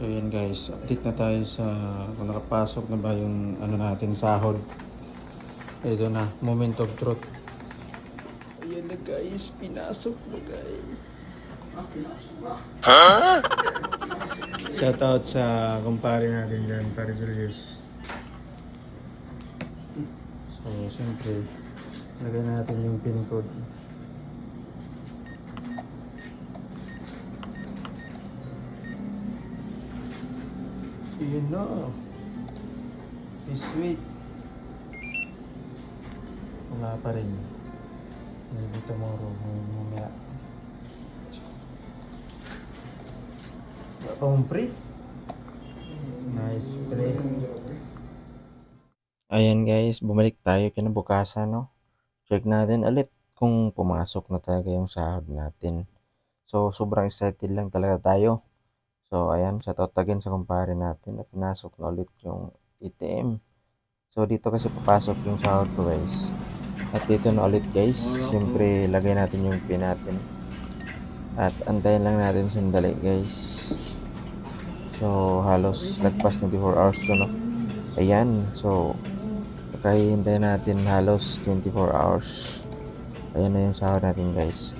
So yan guys, update na tayo sa kung nakapasok na ba yung ano natin sahod. Ito na, moment of truth. Ayan na guys, pinasok na guys. Shout out sa kumpare natin dyan, pare Julius. So, siyempre, lagay natin yung pin code. Yun na. Sweet. Wala pa rin. Maybe tomorrow, may- mamaya. Wala pa mong pre. Nice pre. Ayan guys, bumalik tayo kinabukasan, no? Check natin ulit kung pumasok na talaga yung sahod natin. So, sobrang excited lang talaga tayo. So, ayan, shoutout again sa kumpare natin na pinasok na ulit yung ATM. So, dito kasi papasok yung sahod ko guys. At dito na ulit guys, siyempre lagay natin yung pin natin. At antayin lang natin sandali guys. So, halos lagpas 24 hours to, no? Ayan, so Kaya hintayin natin halos 24 hours. Ayan na yung sahod natin guys.